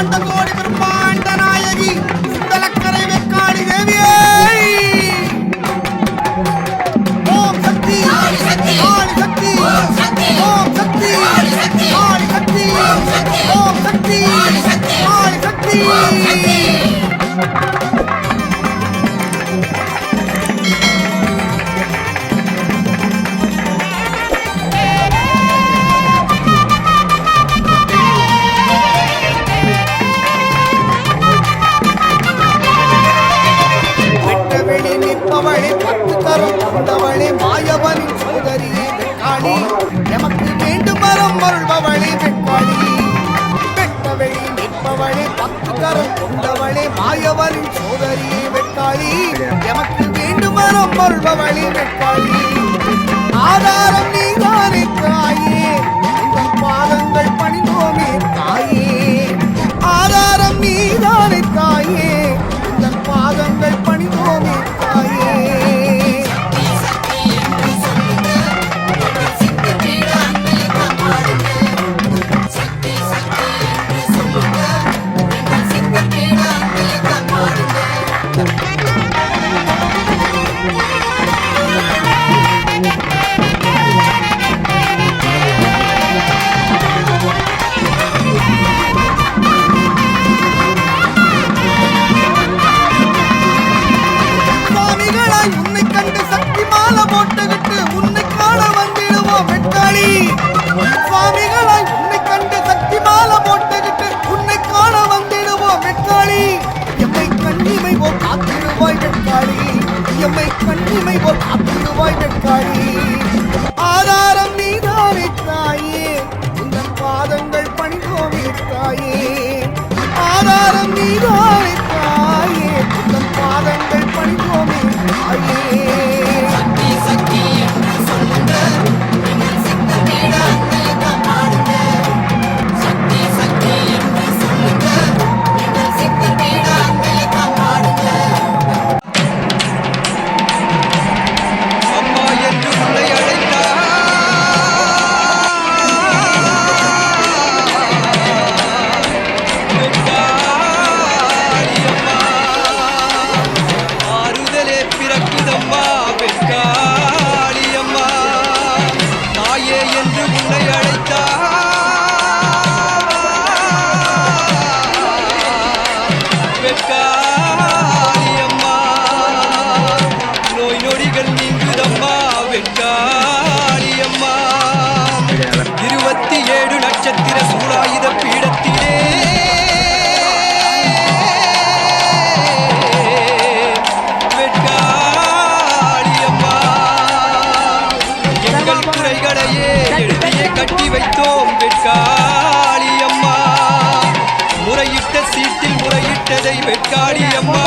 Kandakodi ஆயவனின் சோதரியை வெட்டாளி. எமக்கு வேண்டும் வரம் வெட்டாளி. ஆதாரம் நீதானே தாயி. தாயே நட்சத்திர சூழாயுத பீடத்திலே. எங்கள் குறைகளையே எழுதியே கட்டி வைத்தோம். வெட்காளியம்மா முறையிட்ட சீட்டில் முறையிட்டதை வெட்காளியம்மா.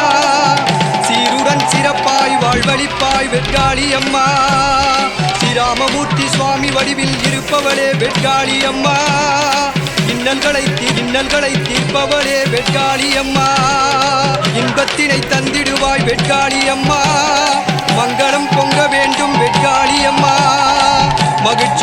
வழிப்பாய் வெட்காளி அம்மா ஸ்ரீராமமூர்த்தி சுவாமி வடிவில் இருப்பவளே வெட்காளி அம்மா இன்னல்களை தீ இன்னல்களை தீர்ப்பவளே வெட்காளி அம்மா இன்பத்தினை தந்திடுவாய் வெட்காளி அம்மா மங்களம் பொங்க வேண்டும் வெட்காளி அம்மா மகிழ்ச்சி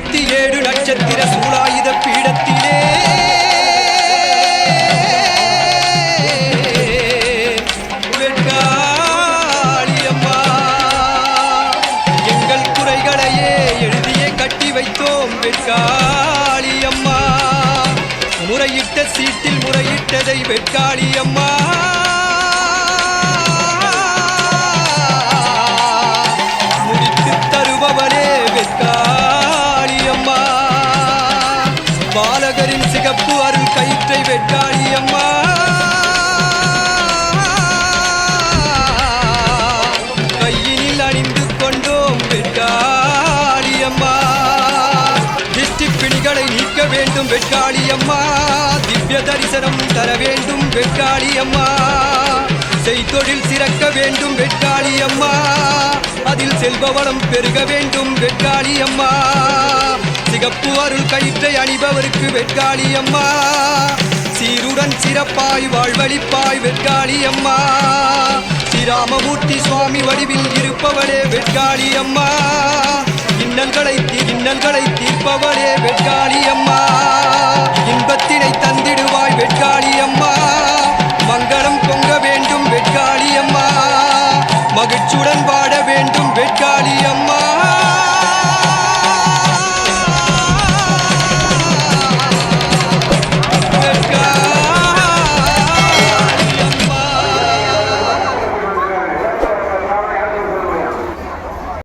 இருபத்தி ஏழு நட்சத்திர சூலாயுத பீடத்திலே. வெட்டாளியம்மா எங்கள் குறைகளையே எழுதியே கட்டி வைத்தோம் வெட்காளியம்மா முறையிட்ட சீட்டில் முறையிட்டதை வெட்காளியம்மா பாலகரின் அருள் கயிற்றை வெட்காளி அம்மா. கையினில் அணிந்து கொண்டோம் வெட்காளி அம்மா. திஷ்டி பிணிகளை நீக்க வேண்டும் வெட்காளி அம்மா. திவ்ய தரிசனம் தர வேண்டும் வெட்காளி அம்மா. செய்தொழில் சிறக்க வேண்டும் வெட்காளி அம்மா. அதில் செல்பவளம் பெருக வேண்டும் வெட்காளி அம்மா. சிகப்பு அருள் கயிற்றை அணிபவருக்கு வெட்காளி அம்மா. சீருடன் சிறப்பாய் வாழ்வழிப்பாய் வெட்காளி அம்மா. ஸ்ரீராமமூர்த்தி சுவாமி வடிவில் இருப்பவளே வெட்காளி அம்மா. இன்னல்களை இன்னல்களை தீர்ப்பவளே வெட்காளி அம்மா. இன்பத்தினை தந்திடுவாய் வெட்காளி அம்மா. மங்களம் பொங்க வேண்டும் வெட்காளி அம்மா. மகிழ்ச்சியுடன் வாழ வேண்டும் வெட்காளி அம்மா.